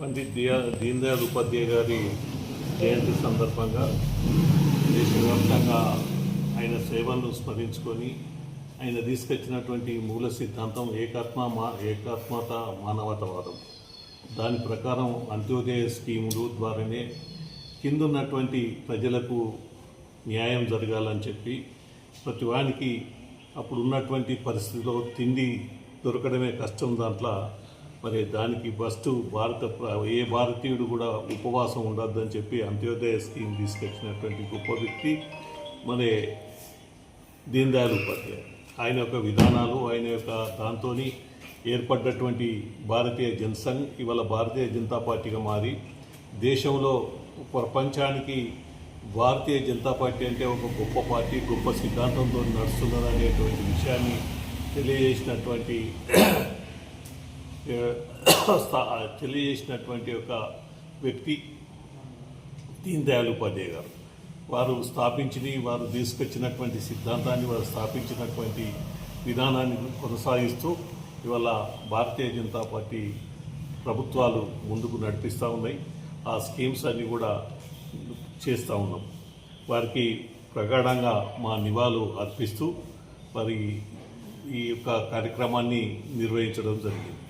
పండిత్ దియా దీన్ దయాళ్ ఉపాధ్యాయ గారి జయంతి సందర్భంగా దేశవ్యాప్తంగా ఆయన సేవలను స్మరించుకొని ఆయన తీసుకొచ్చినటువంటి మూల సిద్ధాంతం ఏకాత్మ మా ఏకాత్మత మానవతవాదం. దాని ప్రకారం అంత్యోదయ స్కీములు ద్వారానే కిందున్నటువంటి ప్రజలకు న్యాయం జరగాలని చెప్పి ప్రతి వానికి అప్పుడు ఉన్నటువంటి పరిస్థితిలో తిండి దొరకడమే కష్టం దాంట్లో మరి దానికి ఫస్ట్ భారత ఏ భారతీయుడు కూడా ఉపవాసం ఉండొద్దని చెప్పి అంత్యోదయ స్కీమ్ తీసుకొచ్చినటువంటి గొప్ప వ్యక్తి మరి దీన్ దయాళ్ ఉపాధ్యాయ. ఆయన యొక్క విధానాలు ఆయన యొక్క దాంతో ఏర్పడ్డటువంటి భారతీయ జనసంఘ్ ఇవాళ భారతీయ జనతా పార్టీగా మారి దేశంలో ప్రపంచానికి భారతీయ జనతా పార్టీ అంటే ఒక గొప్ప పార్టీ గొప్ప సిద్ధాంతంతో నడుస్తున్నది అనేటువంటి విషయాన్ని తెలియజేసినటువంటి తెలియజేసినటువంటి ఒక వ్యక్తి దీన్ దయాళ్ ఉపాధ్యాయ గారు. వారు స్థాపించిన వారు తీసుకొచ్చినటువంటి సిద్ధాంతాన్ని వారు స్థాపించినటువంటి విధానాన్ని కొనసాగిస్తూ ఇవాళ భారతీయ జనతా పార్టీ ప్రభుత్వాలు ముందుకు నడిపిస్తూ ఉన్నాయి. ఆ స్కీమ్స్ అన్నీ కూడా చేస్తూ ఉన్నాం. వారికి ప్రగాఢంగా మా నివాళులు అర్పిస్తూ వారి ఈ యొక్క కార్యక్రమాన్ని నిర్వహించడం జరిగింది.